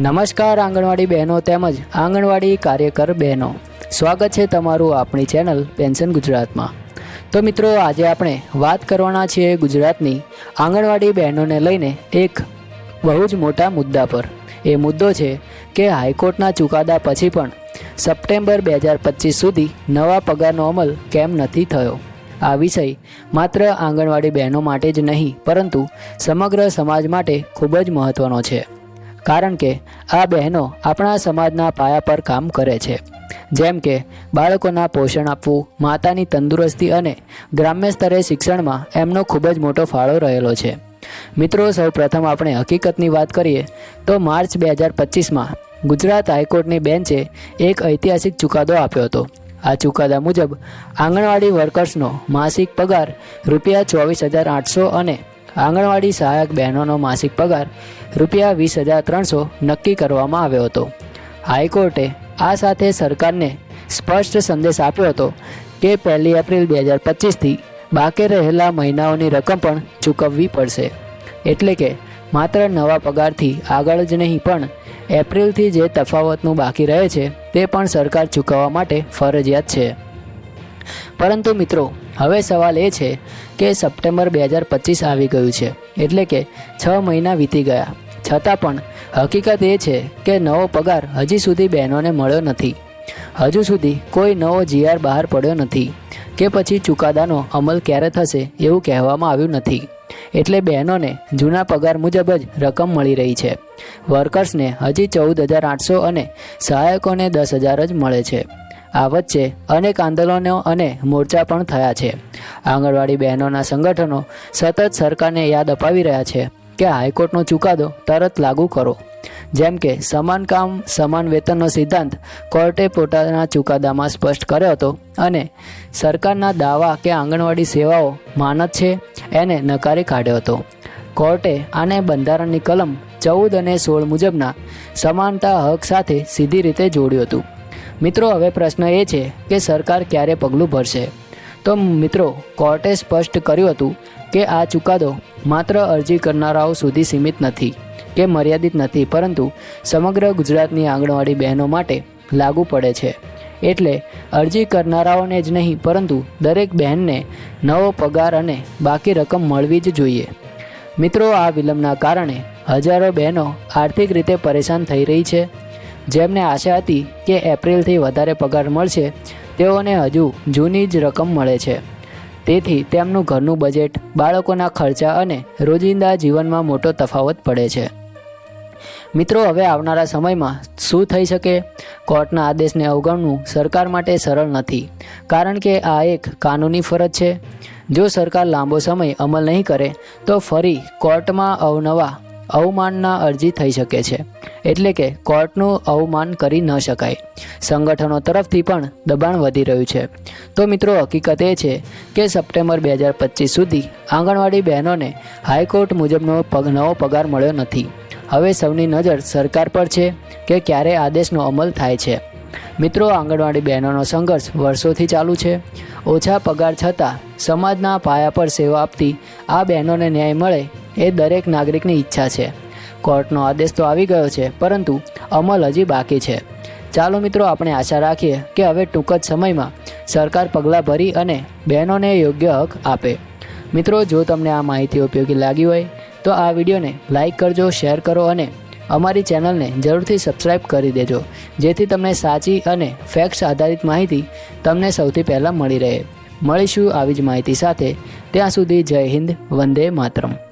નમસ્કાર, આંગણવાડી બહેનો તેમજ આંગણવાડી કાર્યકર બહેનો. સ્વાગત છે તમારું આપણી ચેનલ પેન્શન ગુજરાતમાં. તો મિત્રો, આજે આપણે વાત કરવાના છીએ ગુજરાતની આંગણવાડી બહેનોને લઈને એક બહુ જ મોટા મુદ્દા પર. એ મુદ્દો છે કે હાઈકોર્ટના ચુકાદા પછી પણ સપ્ટેમ્બર બે હજાર પચીસ સુધી નવા પગારનો અમલ કેમ નથી થયો? આ વિષય માત્ર આંગણવાડી બહેનો માટે જ નહીં, પરંતુ સમગ્ર સમાજ માટે ખૂબ જ મહત્ત્વનો છે. કારણ કે આ બહેનો આપણા સમાજના પાયા પર કામ કરે છે. જેમ કે બાળકોના પોષણ આપવું, માતાની તંદુરસ્તી અને ગ્રામ્ય સ્તરે શિક્ષણમાં એમનો ખૂબ જ મોટો ફાળો રહેલો છે. મિત્રો સૌ પ્રથમ આપણે હકીકતની વાત કરીએ, તો માર્ચ બે હજાર પચીસમાં ગુજરાત હાઈકોર્ટની બેન્ચે એક ઐતિહાસિક ચુકાદો આપ્યો હતો. આ ચુકાદા મુજબ આંગણવાડી વર્કર્સનો માસિક પગાર રૂપિયા ચોવીસ હજાર આઠસો અને આંગણવાડી સહાયક બહેનોનો માસિક પગાર રૂપિયા વીસ હજાર ત્રણસો નક્કી કરવામાં આવ્યો હતો. હાઈકોર્ટે આ સાથે સરકારને સ્પષ્ટ સંદેશ આપ્યો હતો કે પહેલી એપ્રિલ બે હજાર પચીસથી બાકી રહેલા મહિનાઓની રકમ પણ ચૂકવવી પડશે. એટલે કે માત્ર નવા પગારથી આગળ જ નહીં, પણ એપ્રિલથી જે તફાવતનું બાકી રહે છે તે પણ સરકાર ચૂકવવા માટે ફરજિયાત છે. પરંતુ મિત્રો હવે સવાલ એ છે કે સપ્ટેમ્બર બે હજાર પચીસ આવી ગયું છે, એટલે કે છ મહિના વીતી ગયા. છતાં પણ હકીકત એ છે કે નવો પગાર હજી સુધી બહેનોને મળ્યો નથી. હજુ સુધી કોઈ નવો જીઆર બહાર પડ્યો નથી કે પછી ચુકાદાનો અમલ ક્યારે થશે એવું કહેવામાં આવ્યું નથી. એટલે બહેનોને જૂના પગાર મુજબ જ રકમ મળી રહી છે. વર્કર્સને હજી ચૌદ હજાર આઠસો અને સહાયકોને દસ હજાર જ મળે છે. આ વચ્ચે અનેક આંદોલનો અને મોરચા પણ થયા છે. આંગણવાડી બહેનોના સંગઠનો સતત સરકારને યાદ અપાવી રહ્યા છે કે હાઈકોર્ટનો ચુકાદો તરત લાગુ કરો. જેમ કે, સમાન કામ, સમાન વેતનનો સિદ્ધાંત કોર્ટે પોતાના ચુકાદામાં સ્પષ્ટ કર્યો હતો અને સરકારના દાવા કે આંગણવાડી સેવાઓ માનદ છે એને નકારી કાઢ્યો હતો. કોર્ટે આને બંધારણની કલમ ચૌદ અને સોળ મુજબના સમાનતા હક સાથે સીધી રીતે જોડ્યું હતું. મિત્રો, હવે પ્રશ્ન એ છે કે સરકાર ક્યારે પગલું ભરશે? તો મિત્રો, કોર્ટે સ્પષ્ટ કર્યું હતું કે આ ચુકાદો માત્ર અરજી કરનારાઓ સુધી સીમિત નથી કે મર્યાદિત નથી, પરંતુ સમગ્ર ગુજરાતની આંગણવાડી બહેનો માટે લાગુ પડે છે. એટલે અરજી કરનારાઓને જ નહીં, પરંતુ દરેક બહેનને નવો પગાર અને બાકી રકમ મળવી જ જોઈએ. મિત્રો, આ વિલંબના કારણે હજારો બહેનો આર્થિક રીતે પરેશાન થઈ રહી છે જેમને આશા હતી કે એપ્રિલથી વધારે પગાર મળશે, તેઓને હજુ જૂની જ રકમ મળે છે. તેથી તેમનું ઘરનું બજેટ બાળકોના ખર્ચા અને રોજિંદા જીવનમાં મોટો તફાવત પડે છે. મિત્રો, હવે આવનારા સમયમાં શું થઈ શકે? કોર્ટના આદેશને અવગણવું સરકાર માટે સરળ નથી, કારણ કે આ એક કાનૂની ફરજ છે. જો સરકાર લાંબો સમય અમલ નહીં કરે, તો ફરી કોર્ટમાં અવનવા અવમાનના અરજી થઈ શકે છે. એટલે કે કોર્ટનું અવમાન કરી ન શકાય. સંગઠનો તરફથી પણ દબાણ વધી રહ્યું છે. તો મિત્રો, હકીકત એ છે કે સપ્ટેમ્બર બે હજાર પચીસ સુધી આંગણવાડી બહેનોને હાઈકોર્ટ મુજબનો પગ, નવો પગાર મળ્યો નથી. હવે સૌની નજર સરકાર પર છે કે ક્યારે આદેશનો અમલ થાય છે. મિત્રો, આંગણવાડી બહેનોનો સંઘર્ષ વર્ષોથી ચાલુ છે. ઓછા પગાર છતાં સમાજના પાયા પર સેવા આપતી આ બહેનોને ન્યાય મળે એ દરેક નાગરિકની ઈચ્છા છે. કોર્ટનો આદેશ તો આવી ગયો છે, પરંતુ અમલ હજી બાકી છે. ચાલો મિત્રો, આપણે આશા રાખીએ કે હવે ટૂંક જ સમયમાં સરકાર પગલાં ભરી અને બહેનોને યોગ્ય હક આપે. મિત્રો, જો તમને આ માહિતી ઉપયોગી લાગી હોય, તો આ વિડીયોને લાઇક કરજો, શેર કરો અને અમારી ચેનલને જરૂરથી સબસ્ક્રાઇબ કરી દેજો, જેથી તમને સાચી અને ફેક્ટ્સ આધારિત માહિતી તમને સૌથી પહેલાં મળી રહે. મળીશું આવી જ માહિતી સાથે. ત્યાં સુધી જય હિન્દ, વંદે માતરમ.